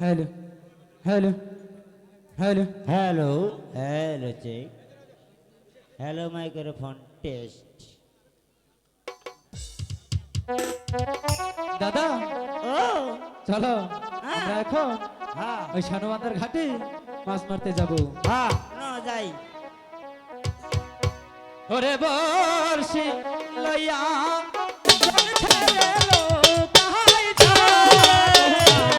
Hello hello hello hello hello check hello microphone test দাদা। ও। চলো আমরা এখন হ্যাঁ। ওই সানুবান্ধার ঘাটে মাছ মারতে যাব। হ্যাঁ। না যাই। ওরে বর্ষি লইয়া